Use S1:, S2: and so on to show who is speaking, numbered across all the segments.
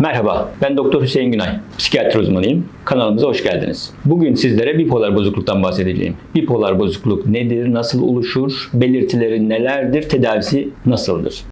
S1: Merhaba, ben Doktor Hüseyin Günay. Psikiyatri uzmanıyım. Kanalımıza hoş geldiniz. Bugün sizlere bipolar bozukluktan bahsedeceğim. Bipolar bozukluk nedir, nasıl oluşur, belirtileri nelerdir, tedavisi nasıldır?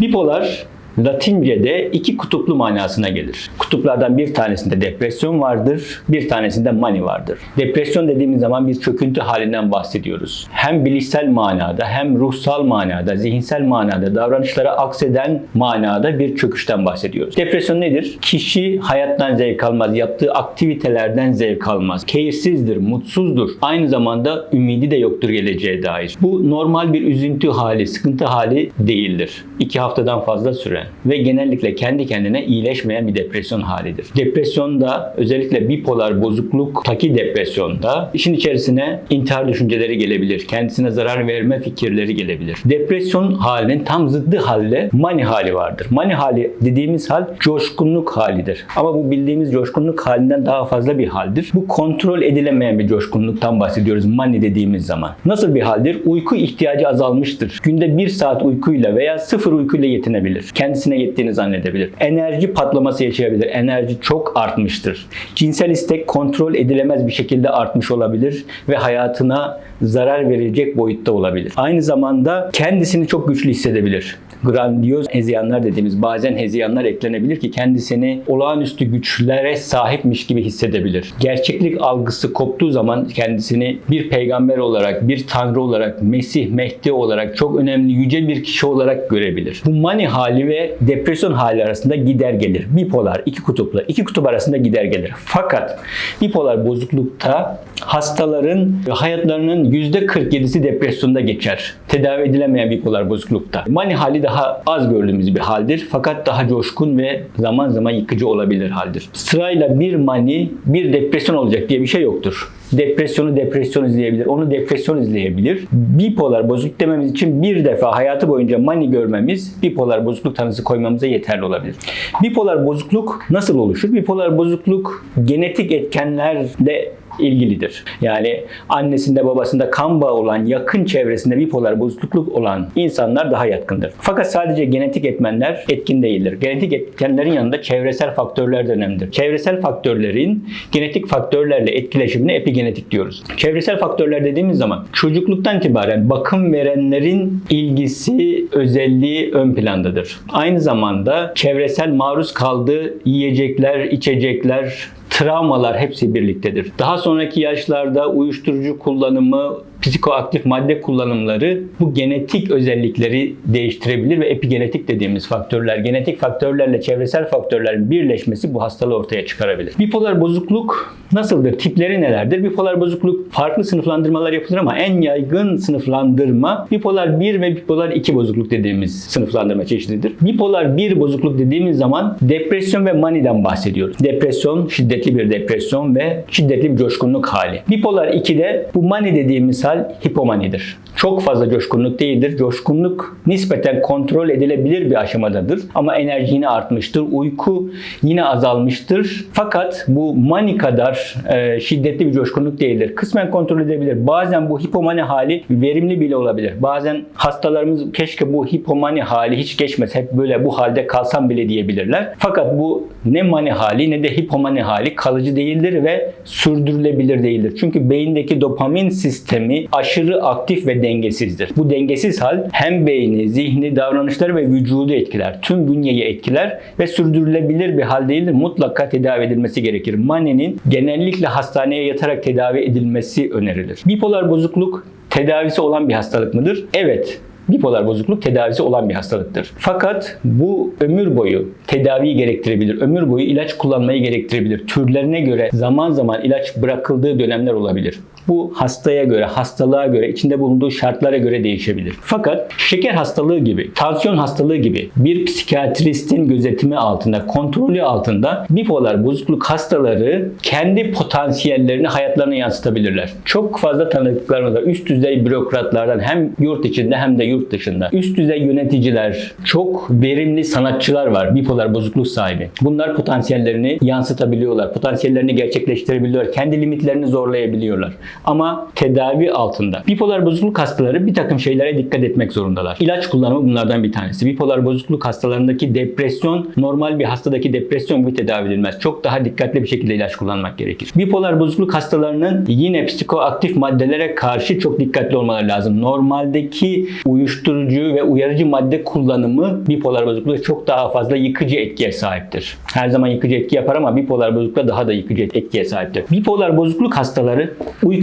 S1: Bipolar Latince'de iki kutuplu manasına gelir. Kutuplardan bir tanesinde depresyon vardır, bir tanesinde mani vardır. Depresyon dediğimiz zaman bir çöküntü halinden bahsediyoruz. Hem bilişsel manada hem ruhsal manada, zihinsel manada davranışlara akseden manada bir çöküşten bahsediyoruz. Depresyon nedir? Kişi hayattan zevk almaz, yaptığı aktivitelerden zevk almaz. Keyifsizdir, mutsuzdur. Aynı zamanda ümidi de yoktur geleceğe dair. Bu normal bir üzüntü hali, sıkıntı hali değildir. İki haftadan fazla süren ve genellikle kendi kendine iyileşmeyen bir depresyon halidir. Depresyonda özellikle bipolar bozukluktaki depresyonda işin içerisine intihar düşünceleri gelebilir. Kendisine zarar verme fikirleri gelebilir. Depresyon halinin tam zıddı halde mani hali vardır. Mani hali dediğimiz hal coşkunluk halidir. Ama bu bildiğimiz coşkunluk halinden daha fazla bir haldir. Bu kontrol edilemeyen bir coşkunluktan bahsediyoruz mani dediğimiz zaman. Nasıl bir haldir? Uyku ihtiyacı azalmıştır. Günde bir saat uykuyla veya sıfır uykuyla yetinebilir. Kendisine yettiğini zannedebilir. Enerji patlaması yaşayabilir. Enerji çok artmıştır. Cinsel istek kontrol edilemez bir şekilde artmış olabilir ve hayatına zarar verecek boyutta olabilir. Aynı zamanda kendisini çok güçlü hissedebilir grandiyoz hezeyanlar dediğimiz bazen hezeyanlar eklenebilir ki kendisini olağanüstü güçlere sahipmiş gibi hissedebilir. Gerçeklik algısı koptuğu zaman kendisini bir peygamber olarak, bir tanrı olarak, Mesih, Mehdi olarak çok önemli yüce bir kişi olarak görebilir. Bu mani hali ve depresyon hali arasında gider gelir. Bipolar, iki kutuplu, iki kutup arasında gider gelir. Fakat bipolar bozuklukta hastaların hayatlarının %47'si depresyonda geçer. Tedavi edilemeyen bipolar bozuklukta. Mani hali daha az gördüğümüz bir haldir fakat daha coşkun ve zaman zaman yıkıcı olabilir haldir. Sırayla bir mani, bir depresyon olacak diye bir şey yoktur. Depresyonu depresyon izleyebilir, onu depresyon izleyebilir. Bipolar bozukluk dememiz için bir defa hayatı boyunca mani görmemiz bipolar bozukluk tanısı koymamıza yeterli olabilir. Bipolar bozukluk nasıl oluşur? Bipolar bozukluk genetik etkenlerle ilgilidir. Yani annesinde babasında kan bağı olan yakın çevresinde bipolar bozukluk olan insanlar daha yatkındır. Fakat sadece genetik etmenler etkin değildir. Genetik etkenlerin yanında çevresel faktörler de önemlidir. Çevresel faktörlerin genetik faktörlerle etkileşimine epigenetik diyoruz. Çevresel faktörler dediğimiz zaman çocukluktan itibaren bakım verenlerin ilgisi, özelliği ön plandadır. Aynı zamanda çevresel maruz kaldığı yiyecekler, içecekler, travmalar hepsi birliktedir. Daha sonraki yaşlarda uyuşturucu kullanımı, psikoaktif madde kullanımları bu genetik özellikleri değiştirebilir ve epigenetik dediğimiz faktörler, genetik faktörlerle çevresel faktörlerin birleşmesi bu hastalığı ortaya çıkarabilir. Bipolar bozukluk nasıldır? Tipleri nelerdir? Bipolar bozukluk farklı sınıflandırmalar yapılır ama en yaygın sınıflandırma bipolar 1 ve bipolar 2 bozukluk dediğimiz sınıflandırma çeşididir. Bipolar 1 bozukluk dediğimiz zaman depresyon ve maniden bahsediyoruz. Depresyon, şiddetli bir depresyon ve şiddetli bir coşkunluk hali. Bipolar 2'de bu mani dediğimiz hal hipomanidir. Çok fazla coşkunluk değildir. Coşkunluk nispeten kontrol edilebilir bir aşamadadır. Ama enerji yine artmıştır. Uyku yine azalmıştır. Fakat bu mani kadar e, şiddetli bir coşkunluk değildir. Kısmen kontrol edebilir. Bazen bu hipomani hali verimli bile olabilir. Bazen hastalarımız keşke bu hipomani hali hiç geçmez. Hep böyle bu halde kalsam bile diyebilirler. Fakat bu ne mani hali ne de hipomani hali kalıcı değildir ve sürdürülebilir değildir. Çünkü beyindeki dopamin sistemi aşırı aktif ve dengesizdir. Bu dengesiz hal hem beyni, zihni, davranışları ve vücudu etkiler. Tüm bünyeyi etkiler ve sürdürülebilir bir hal değildir. Mutlaka tedavi edilmesi gerekir. Manenin genellikle hastaneye yatarak tedavi edilmesi önerilir. Bipolar bozukluk tedavisi olan bir hastalık mıdır? Evet. Bipolar bozukluk tedavisi olan bir hastalıktır. Fakat bu ömür boyu tedaviyi gerektirebilir. Ömür boyu ilaç kullanmayı gerektirebilir. Türlerine göre zaman zaman ilaç bırakıldığı dönemler olabilir. Bu hastaya göre, hastalığa göre, içinde bulunduğu şartlara göre değişebilir. Fakat şeker hastalığı gibi, tansiyon hastalığı gibi bir psikiyatristin gözetimi altında, kontrolü altında bipolar bozukluk hastaları kendi potansiyellerini hayatlarına yansıtabilirler. Çok fazla tanıdıklarımız var. Üst düzey bürokratlardan hem yurt içinde hem de yurt dışında. Üst düzey yöneticiler, çok verimli sanatçılar var bipolar bozukluk sahibi. Bunlar potansiyellerini yansıtabiliyorlar. Potansiyellerini gerçekleştirebiliyorlar. Kendi limitlerini zorlayabiliyorlar. Ama tedavi altında. Bipolar bozukluk hastaları bir takım şeylere dikkat etmek zorundalar. İlaç kullanımı bunlardan bir tanesi. Bipolar bozukluk hastalarındaki depresyon normal bir hastadaki depresyon gibi tedavi edilmez. Çok daha dikkatli bir şekilde ilaç kullanmak gerekir. Bipolar bozukluk hastalarının yine psikoaktif maddelere karşı çok dikkatli olmaları lazım. Normaldeki uyuşturucu ve uyarıcı madde kullanımı bipolar bozukluğa çok daha fazla yıkıcı etkiye sahiptir. Her zaman yıkıcı etki yapar ama bipolar bozuklukta daha da yıkıcı etkiye sahiptir. Bipolar bozukluk hastaları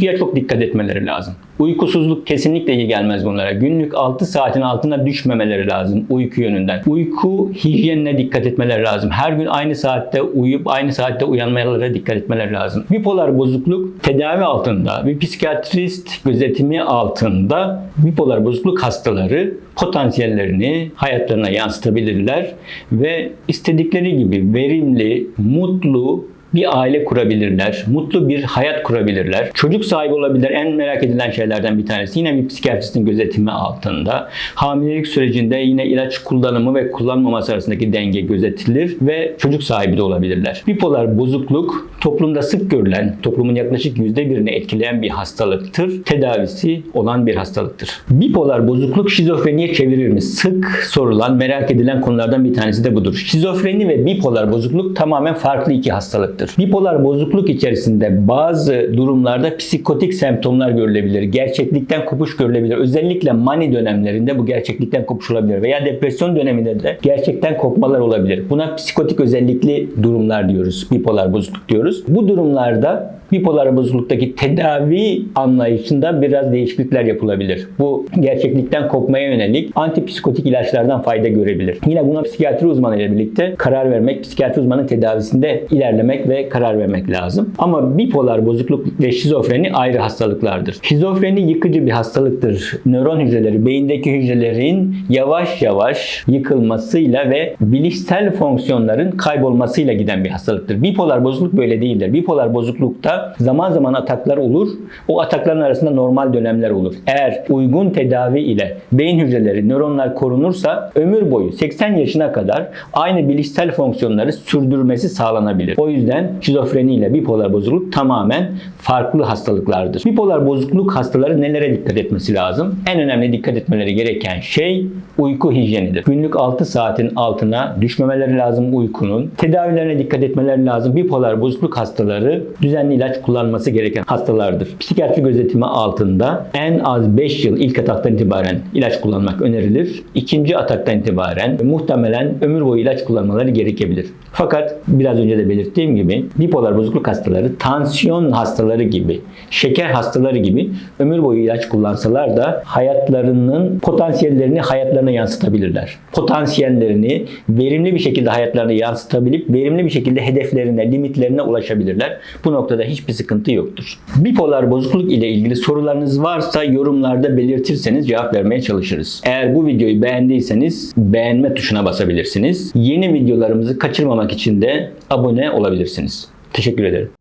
S1: uykuya çok dikkat etmeleri lazım. Uykusuzluk kesinlikle iyi gelmez bunlara. Günlük 6 saatin altına düşmemeleri lazım uyku yönünden. Uyku hijyenine dikkat etmeleri lazım. Her gün aynı saatte uyuyup aynı saatte uyanmalara dikkat etmeleri lazım. Bipolar bozukluk tedavi altında, bir psikiyatrist gözetimi altında bipolar bozukluk hastaları potansiyellerini hayatlarına yansıtabilirler ve istedikleri gibi verimli, mutlu, bir aile kurabilirler, mutlu bir hayat kurabilirler, çocuk sahibi olabilirler. En merak edilen şeylerden bir tanesi yine bir psikiyatristin gözetimi altında. Hamilelik sürecinde yine ilaç kullanımı ve kullanmaması arasındaki denge gözetilir ve çocuk sahibi de olabilirler. Bipolar bozukluk toplumda sık görülen, toplumun yaklaşık %1'ini etkileyen bir hastalıktır. Tedavisi olan bir hastalıktır. Bipolar bozukluk şizofreniye çevirir mi? Sık sorulan, merak edilen konulardan bir tanesi de budur. Şizofreni ve bipolar bozukluk tamamen farklı iki hastalıktır. Bipolar bozukluk içerisinde bazı durumlarda psikotik semptomlar görülebilir. Gerçeklikten kopuş görülebilir. Özellikle mani dönemlerinde bu gerçeklikten kopuş olabilir. Veya depresyon döneminde de gerçekten kopmalar olabilir. Buna psikotik özellikli durumlar diyoruz. Bipolar bozukluk diyoruz. Bu durumlarda bipolar bozukluktaki tedavi anlayışında biraz değişiklikler yapılabilir. Bu gerçeklikten kopmaya yönelik antipsikotik ilaçlardan fayda görebilir. Yine buna psikiyatri uzmanı ile birlikte karar vermek, psikiyatri uzmanının tedavisinde ilerlemek ve karar vermek lazım. Ama bipolar bozukluk ve şizofreni ayrı hastalıklardır. Şizofreni yıkıcı bir hastalıktır. Nöron hücreleri, beyindeki hücrelerin yavaş yavaş yıkılmasıyla ve bilişsel fonksiyonların kaybolmasıyla giden bir hastalıktır. Bipolar bozukluk böyle değildir. Bipolar bozuklukta zaman zaman ataklar olur. O atakların arasında normal dönemler olur. Eğer uygun tedavi ile beyin hücreleri, nöronlar korunursa ömür boyu 80 yaşına kadar aynı bilişsel fonksiyonları sürdürmesi sağlanabilir. O yüzden şizofreni ile bipolar bozukluk tamamen farklı hastalıklardır. Bipolar bozukluk hastaları nelere dikkat etmesi lazım? En önemli dikkat etmeleri gereken şey uyku hijyenidir. Günlük 6 saatin altına düşmemeleri lazım uykunun. Tedavilerine dikkat etmeleri lazım. Bipolar bozukluk hastaları düzenli ilaç kullanması gereken hastalardır. Psikiyatri gözetimi altında en az 5 yıl ilk ataktan itibaren ilaç kullanmak önerilir. İkinci ataktan itibaren muhtemelen ömür boyu ilaç kullanmaları gerekebilir. Fakat biraz önce de belirttiğim gibi bipolar bozukluk hastaları tansiyon hastaları gibi, şeker hastaları gibi ömür boyu ilaç kullansalar da hayatlarının potansiyellerini hayatlarına yansıtabilirler. Potansiyellerini verimli bir şekilde hayatlarına yansıtabilip verimli bir şekilde hedeflerine, limitlerine ulaşabilirler. Bu noktada hiçbir sıkıntı yoktur. Bipolar bozukluk ile ilgili sorularınız varsa yorumlarda belirtirseniz cevap vermeye çalışırız. Eğer bu videoyu beğendiyseniz beğenme tuşuna basabilirsiniz. Yeni videolarımızı kaçırmamak için de abone olabilirsiniz. Teşekkür ederim.